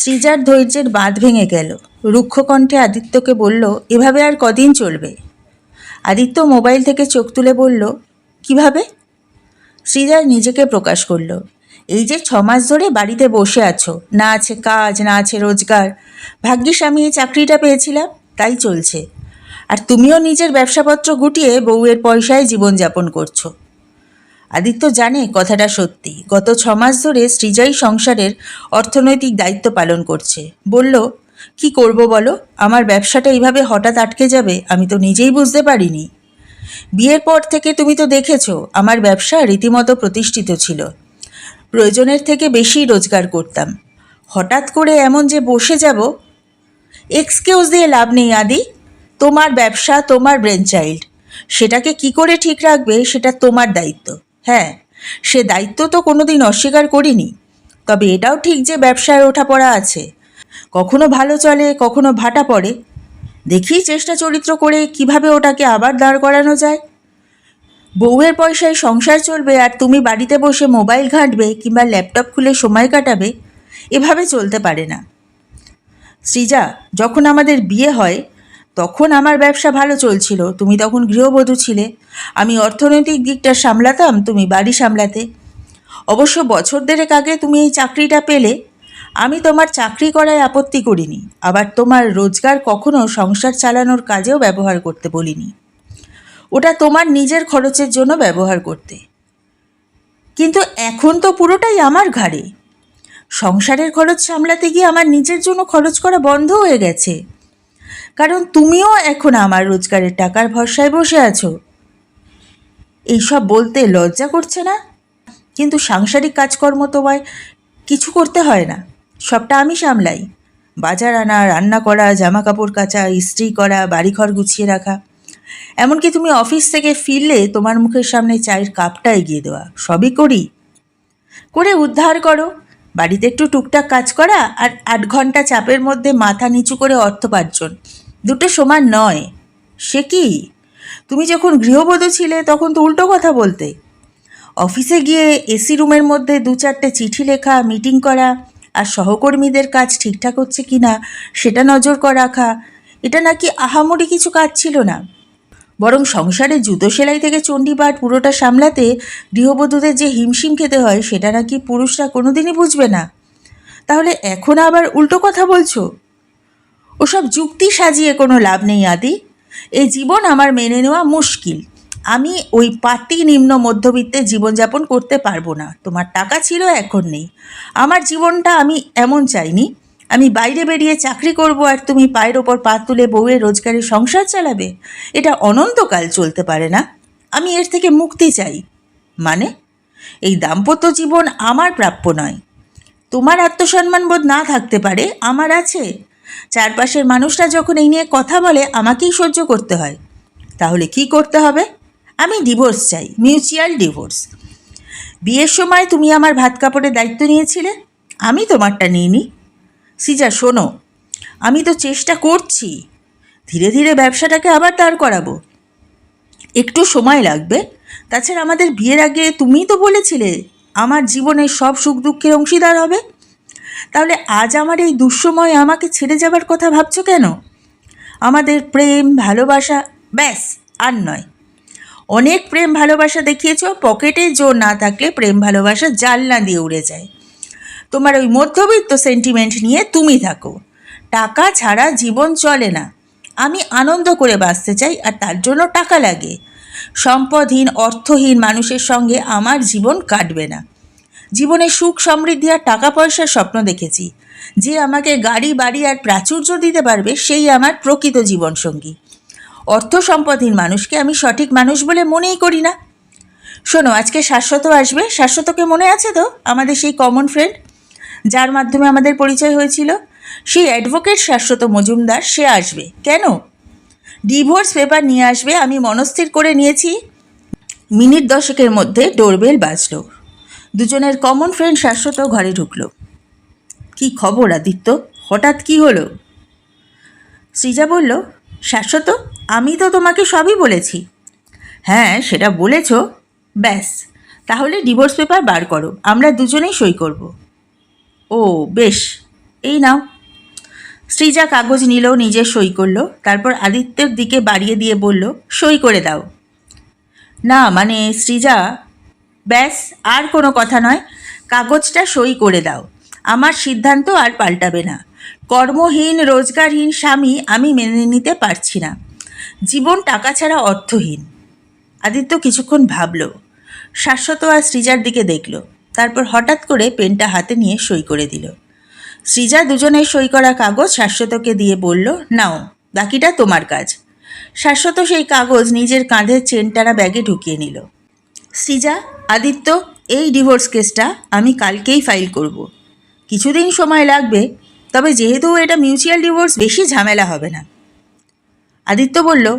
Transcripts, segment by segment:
সৃজার ধৈর্যের বাঁধ ভেঙে গেল। রুক্ষ কণ্ঠে আদিত্যকে বলল, এভাবে আর কদিন চলবে? আদিত্য মোবাইল থেকে চোখ তুলে বলল, কীভাবে? শ্রীজার নিজেকে প্রকাশ করল, এই যে ছ মাস ধরে বাড়িতে বসে আছো, না আছে কাজ, না আছে রোজগার। ভাগ্যিস আমি এই চাকরিটা পেয়েছিলাম, তাই চলছে। আর তুমিও নিজের ব্যবসাপত্র গুটিয়ে বউয়ের পয়সায় জীবনযাপন করছ। আদিত্য জানে কথাটা সত্যি। গত ছ মাস ধরে সৃজাই সংসারের অর্থনৈতিক দায়িত্ব পালন করছে। বলল, কি করব বলো? আমার ব্যবসাটা এইভাবে হঠাৎ আটকে যাবে, আমি তো নিজেই বুঝতে পারিনি। বিয়ের পর থেকে তুমি তো দেখেছ, আমার ব্যবসা রীতিমতো প্রতিষ্ঠিত ছিল। প্রয়োজনের থেকে বেশি রোজগার করতাম। হঠাৎ করে এমন যে বসে যাব, এক্সকিউজ দিয়ে লাভ নেই আদি। তোমার ব্যবসা, তোমার ব্রেন চাইল্ড সেটাকে কি করে ঠিক রাখবে, সেটা তোমার দায়িত্ব। হ্যাঁ সে দায়িত্ব তো কোনোদিন অস্বীকার করিনি। তবে এটাও ঠিক যে ব্যবসায় ওঠা পড়া আছে। কখনো ভালো চলে, কখনো ভাটা পড়ে। দেখি চেষ্টা চরিত্র করে কীভাবে ওটাকে আবার দাঁড় করানো যায়। বউয়ের পয়সায় সংসার চলবে আর তুমি বাড়িতে বসে মোবাইল ঘাঁটবে কিংবা ল্যাপটপ খুলে সময় কাটাবে, এভাবে চলতে পারে না। সৃজা, যখন আমাদের বিয়ে হয় তখন আমার ব্যবসা ভালো চলছিল, তুমি তখন গৃহবধূ ছিলে। আমি অর্থনৈতিক দিকটা সামলাতাম, তুমি বাড়ি সামলাতে। অবশ্য বছর দেড়েক আগে তুমি এই চাকরিটা পেলে। আমি তোমার চাকরি করায় আপত্তি করিনি, আবার তোমার রোজগার কখনো সংসার চালানোর কাজেও ব্যবহার করতে বলিনি। ওটা তোমার নিজের খরচের জন্য ব্যবহার করতে। কিন্তু এখন তো পুরোটাই আমার ঘাড়ে। সংসারের খরচ সামলাতে গিয়ে আমার নিজের জন্য খরচ করা বন্ধ হয়ে গেছে। কারণ তুমিও এখন আমার রোজগারের টাকার ভরসায় বসে আছো। এইসব বলতে লজ্জা করছে না? কিন্তু সাংসারিক কাজকর্ম তোমায় কিছু করতে হয় না। সবটা আমি সামলাই। বাজার আনা, রান্না করা জামা কাপড় কাচা, ইস্ত্রি করা, বাড়িঘর গুছিয়ে রাখা। এমনকি তুমি অফিস থেকে ফিরলে তোমার মুখের সামনে চায়ের কাপটা এগিয়ে দেওয়া। সবই করি। করে উদ্ধার করো। বাড়িতে একটু টুকটাক কাজ করা আর আট ঘণ্টা চাপের মধ্যে মাথা নিচু করে অর্থোপার্জন দুটো সমান নয়। সে কি? তুমি যখন গৃহবধূ ছিলে, তখন তো উল্টো কথা বলতে। অফিসে গিয়ে এসি রুমের মধ্যে দু চারটে চিঠি লেখা, মিটিং করা, আর সহকর্মীদের কাজ ঠিকঠাক হচ্ছে কি না, সেটা নজর করা রাখা, এটা নাকি আহামরি কিছু কাজ ছিল না। বরং সংসারে জুতো সেলাই থেকে চণ্ডীপাঠ পুরোটা সামলাতে গৃহবধূদের যে হিমশিম খেতে হয়, সেটা নাকি পুরুষরা কোনোদিনই বুঝবে না। তাহলে এখন আবার উল্টো কথা বলছো? ওসব যুক্তি সাজিয়ে কোনো লাভ নেই, আদি। এই জীবন আমার মেনে নেওয়া মুশকিল। আমি ওই পাতি নিম্ন মধ্যবিত্তে জীবনযাপন করতে পারব না। তোমার টাকা ছিল, এখন নেই। আমার জীবনটা আমি এমন চাইনি। আমি বাইরে বেরিয়ে চাকরি করব আর তুমি পায়ের ওপর পা তুলে বউয়ের রোজগারে সংসার চালাবে? এটা অনন্তকাল চলতে পারে না। আমি এর থেকে মুক্তি চাই। মানে? এই দাম্পত্য জীবন আমার প্রাপ্য নয়। তোমার আত্মসম্মান বোধ না থাকতে পারে, আমার আছে। চারপাশের মানুষরা যখন এই নিয়ে কথা বলে, আমাকেই সহ্য করতে হয়। তাহলে কি করতে হবে? আমি ডিভোর্স চাই মিউচুয়াল ডিভোর্স বিয়ের সময় তুমি আমার ভাত কাপড়ের দায়িত্ব নিয়েছিলে, আমি তোমারটা নিইনি। সিজা, শোনো, আমি তো চেষ্টা করছি, ধীরে ধীরে ব্যবসাটাকে আবার দাঁড় করাবো। একটু সময় লাগবে। তাছাড়া আমাদের বিয়ের আগে তুমিই তো বলেছিলে, আমার জীবনের সব সুখ দুঃখের অংশীদার হবে। তাহলে আজ আমার এই দুঃসময় আমাকে ছেড়ে যাবার কথা ভাবছ কেন? আমাদের প্রেম, ভালোবাসা, ব্যাস, আর নয়। অনেক প্রেম, ভালোবাসা দেখিয়েছ, পকেটে জোর না থাকলে প্রেম, ভালোবাসা জানলা দিয়ে উড়ে যায়। তোমার ওই মধ্যবিত্ত সেন্টিমেন্ট নিয়ে তুমি থাকো। টাকা ছাড়া জীবন চলে না। আমি আনন্দ করে বাঁচতে চাই, আর তার জন্য টাকা লাগে। সম্পদহীন, অর্থহীন মানুষের সঙ্গে আমার জীবন কাটবে না। জীবনে সুখ, সমৃদ্ধি আর টাকা পয়সার স্বপ্ন দেখেছি। যে আমাকে গাড়ি, বাড়ি আর প্রাচুর্য দিতে পারবে, সেই আমার প্রকৃত জীবনসঙ্গী। অর্থ সম্পদহীন মানুষকে আমি সঠিক মানুষ বলে মনেই করি না। শোনো, আজকে শাশ্বত আসবে। শাশ্বতকে মনে আছে তো? আমাদের সেই কমন ফ্রেন্ড যার মাধ্যমে আমাদের পরিচয় হয়েছিল। সেই অ্যাডভোকেট শাশ্বত মজুমদার, সে আসবে। কেন? ডিভোর্স পেপার নিয়ে আসবে। আমি মনস্থির করে নিয়েছি। মিনিট দশকের মধ্যে ডোরবেল বাজলো। দুজনের কমন ফ্রেন্ড শাশ্বত ঘরে ঢুকলো। কি খবর আদিত্য? হঠাৎ কি হলো? সৃজা বলল, শাশ্বত, আমি তো তোমাকে সবই বলেছি। হ্যাঁ সেটা বলেছ। ব্যাস, তাহলে ডিভোর্স পেপার বার করো, আমরা দুজনেই সই করব। ও, বেশ, এই নাও। শ্রীজা কাগজ নিল, নিজে সই করল, তারপর আদিত্যের দিকে বাড়িয়ে দিয়ে বলল, সই করে দাও। না মানে শ্রীজা ব্যাস, আর কোনো কথা নয়। কাগজটা সই করে দাও। আমার সিদ্ধান্ত আর পাল্টাবে না। কর্মহীন, রোজগারহীন স্বামী আমি মেনে নিতে পারছি না। জীবন টাকা ছাড়া অর্থহীন। আদিত্য কিছুক্ষণ ভাবল। শাশ্বত আর সৃজার দিকে দেখল। তারপর হঠাৎ করে পেনটা হাতে নিয়ে সই করে দিল। সৃজা দুজনের সই করা কাগজ শাশ্বতকে দিয়ে বলল, নাও, বাকিটা তোমার কাজ। শাশ্বত সেই কাগজ নিজের কাঁধের চেনটারা ব্যাগে ঢুকিয়ে নিল। সৃজা আদিত্য, এই ডিভোর্স কেসটা আমি কালকেই ফাইল করব। কিছুদিন সময় লাগবে, তবে যেহেতু এটা মিউচুয়াল ডিভোর্স বেশি ঝামেলা হবে না। আদিত্য বলল,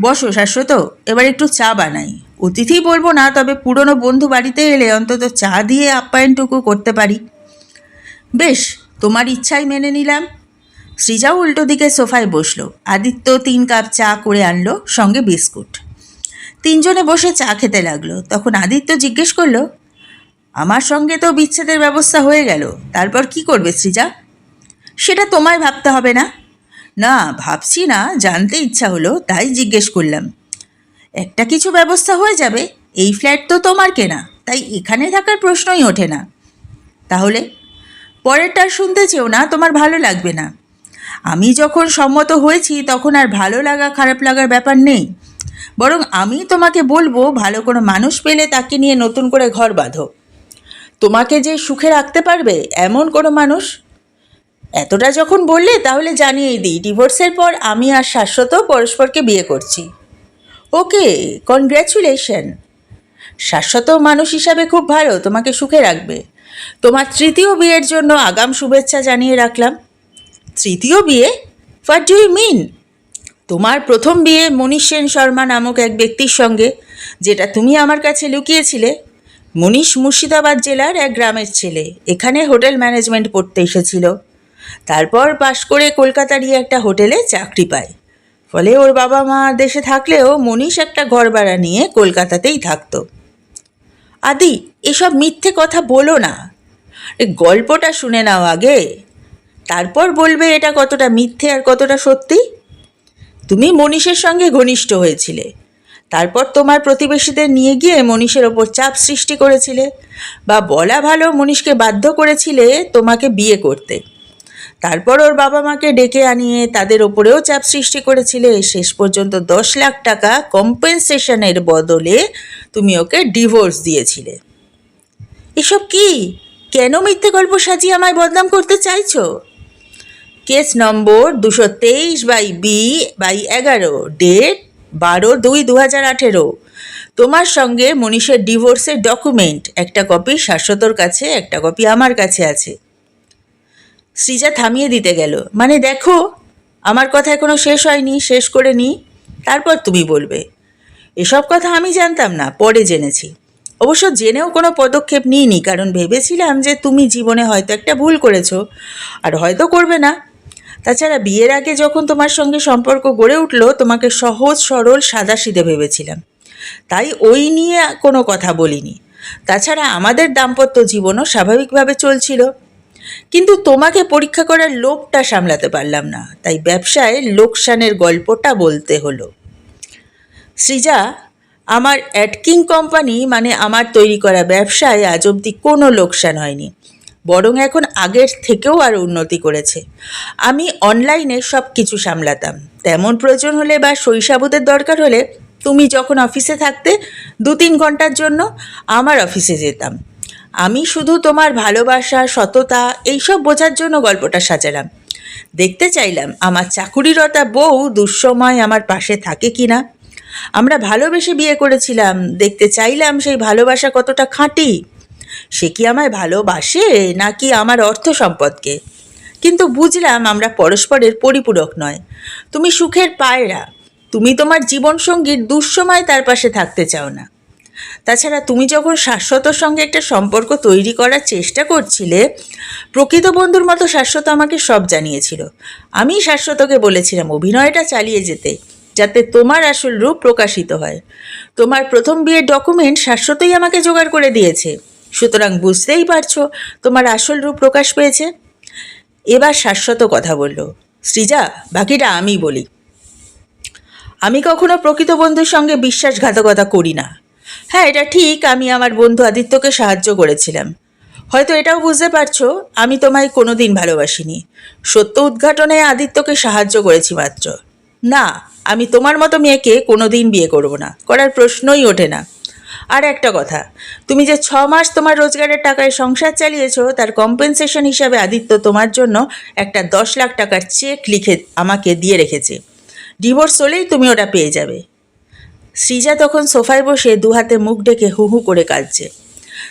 বসো শাশ্বত, এবার একটু চা বানাই। অতিথি বলব না, তবে পুরনো বন্ধু বাড়িতে এলে অন্তত চা দিয়ে আপ্যায়নটুকু করতে পারি। বেশ, তোমার ইচ্ছাই মেনে নিলাম। সৃজাও উল্টো দিকে সোফায় বসল। আদিত্য তিন কাপ চা করে আনলো, সঙ্গে বিস্কুট। তিনজনে বসে চা খেতে লাগল। তখন আদিত্য জিজ্ঞেস করল, আমার সঙ্গে তো বিচ্ছেদের ব্যবস্থা হয়ে গেল, তারপর কি করবে সৃজা? সেটা তোমায় ভাবতে হবে না। না, ভাবছি না, জানতে ইচ্ছা হলো, তাই জিজ্ঞেস করলাম। একটা কিছু ব্যবস্থা হয়ে যাবে, এই ফ্ল্যাট তো তোমার কেনা, তাই এখানে থাকার প্রশ্নই ওঠে না। তাহলে পরেরটা শুনতে চেও না, তোমার ভালো লাগবে না। আমি যখন সম্মত হয়েছি, তখন আর ভালো লাগা, খারাপ লাগার ব্যাপার নেই। বরং আমি তোমাকে বলব, ভালো কোনো মানুষ পেলে তাকে নিয়ে নতুন করে ঘর বাঁধো। তোমাকে যে সুখে রাখতে পারবে এমন কোনো মানুষ? এতটা যখন বললে তাহলে জানিয়েই দিই, ডিভোর্সের পর আমি আর শাশ্বত পরস্পরকে বিয়ে করছি। ওকে কনগ্র্যাচুলেশন শাশ্বত মানুষ হিসাবে খুব ভালো, তোমাকে সুখে রাখবে। তোমার তৃতীয় বিয়ের জন্য আগাম শুভেচ্ছা জানিয়ে রাখলাম। তৃতীয় বিয়ে? হোয়াট ডু ইউ মিন তোমার প্রথম বিয়ে মনীষ সেন শর্মা নামক এক ব্যক্তির সঙ্গে, যেটা তুমি আমার কাছে লুকিয়েছিলে। মনীষ মুর্শিদাবাদ জেলার এক গ্রামের ছেলে, এখানে হোটেল ম্যানেজমেন্ট পড়তে এসেছিল। তারপর পাশ করে কলকাতারই একটা হোটেলে চাকরি পায়। ফলে ওর বাবা মা দেশে থাকলেও মনীষ একটা ঘর ভাড়া নিয়ে কলকাতাতেই থাকতো। আদি, এসব মিথ্যে কথা বলো না। গল্পটা শুনে নাও আগে। তারপর বলবে এটা কতটা মিথ্যে আর কতটা সত্যি। তুমি মনীষের সঙ্গে ঘনিষ্ঠ হয়েছিলে। তারপর তোমার প্রতিবেশীদের নিয়ে গিয়ে মনীষের ওপর চাপ সৃষ্টি করেছিলে বা বলা ভালো মনীষকে বাধ্য করেছিলে তোমাকে বিয়ে করতে। তারপর ওর বাবা মাকে ডেকে আনিয়ে তাদের ওপরেও চাপ সৃষ্টি করেছিলে। শেষ পর্যন্ত দশ লাখ টাকা কম্পেনসেশনের বদলে তুমি ওকে ডিভোর্স দিয়েছিলে। এসব কি? কেন মিথ্যে গল্প সাজিয়ে আমায় বদনাম করতে চাইছো? কেস নম্বর দুশো তেইশ বাই বি বাই এগারো, ডেট বারো দুই দু হাজার আঠেরো। তোমার সঙ্গে মনীষের ডিভোর্সের ডকুমেন্ট একটা কপি শাশ্বতর কাছে, একটা কপি আমার কাছে আছে। সৃজা থামিয়ে দিতে গেল। মানে দেখো, আমার কথা এখনও শেষ হয়নি, শেষ করে নি। তারপর তুমি বলবে। এসব কথা আমি জানতাম না, পরে জেনেছি। অবশ্য জেনেও কোনো পদক্ষেপ নিইনি, কারণ ভেবেছিলাম যে তুমি জীবনে হয়তো একটা ভুল করেছ, আর হয়তো করবে না। তাছাড়া বিয়ের আগে যখন তোমার সঙ্গে সম্পর্ক গড়ে উঠল, তোমাকে সহজ, সরল, সাদাসিধে ভেবেছিলাম। তাই ওই নিয়ে কোনো কথা বলিনি। তাছাড়া আমাদের দাম্পত্য জীবনও স্বাভাবিকভাবে চলছিল। কিন্তু তোমাকে পরীক্ষা করার লোভটা সামলাতে পারলাম না। তাই ব্যবসায় লোকসানের গল্পটা বলতে হলো। সৃজা, আমার অ্যাটকিং কোম্পানি মানে আমার তৈরি করা ব্যবসায় আজ অবধি কোনো লোকসান হয়নি। বরং এখন আগের থেকেও আর উন্নতি করেছে। আমি অনলাইনে সব কিছু সামলাতাম। তেমন প্রয়োজন হলে বা শৈশাবতের দরকার হলে তুমি যখন অফিসে থাকতে দু তিন ঘণ্টার জন্য আমার অফিসে যেতাম। আমি শুধু তোমার ভালোবাসা, সততা এইসব বোঝার জন্য গল্পটা সাজালাম। দেখতে চাইলাম, আমার চাকুরিরতা বউ দুঃসময় আমার পাশে থাকে কি না আমরা ভালোবেসে বিয়ে করেছিলাম, দেখতে চাইলাম সেই ভালোবাসা কতটা খাঁটি। সে কি আমায় ভালোবাসে নাকি আমার অর্থ সম্পদকে? কিন্তু বুঝলাম আমরা পরস্পরের পরিপূরক নয়। তুমি সুখের পায়রা, তুমি তোমার জীবনসঙ্গীর দুঃসময় তার পাশে থাকতে চাও না। তাছাড়া তুমি যখন শাশ্বতর সঙ্গে একটা সম্পর্ক তৈরি করার চেষ্টা করছিলে, প্রকৃত বন্ধুর মতো শাশ্বত আমাকে সব জানিয়েছিল। আমি শাশ্বতকে বলেছিলাম অভিনয়টা চালিয়ে যেতে, যাতে তোমার আসল রূপ প্রকাশিত হয়। তোমার প্রথম বিয়ের ডকুমেন্ট শাশ্বতই আমাকে জোগাড় করে দিয়েছে। সুতরাং বুঝতেই পারছ, তোমার আসল রূপ প্রকাশ পেয়েছে। এবার শাশ্বত কথা বলল, সৃজা, বাকিটা আমি বলি। আমি কখনো প্রকৃত বন্ধুর সঙ্গে বিশ্বাসঘাতকতা করি না। হ্যাঁ এটা ঠিক, আমি আমার বন্ধু আদিত্যকে সাহায্য করেছিলাম। হয়তো এটাও বুঝতে পারছ, আমি তোমায় কোনোদিন ভালোবাসিনি। সত্য উদ্ঘাটনে আদিত্যকে সাহায্য করেছি মাত্র। না, আমি তোমার মতো মেয়েকে কোনো দিন বিয়ে করব না, করার প্রশ্নই ওঠে না। আর একটা কথা, তুমি যে ছ মাস তোমার রোজগারের টাকায় সংসার চালিয়েছো, তার কম্পেনসেশন হিসাবে আদিত্য তোমার জন্য একটা দশ লাখ টাকার চেক লিখে আমাকে দিয়ে রেখেছে। ডিভোর্স হলেই তুমি ওটা পেয়ে যাবে। সৃজা তখন সোফায় বসে দুহাতে মুখ ডেকে হু হু করে কাঁদছে।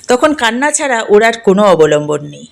তখন কান্না ছাড়া ওর আর কোনো অবলম্বন নেই।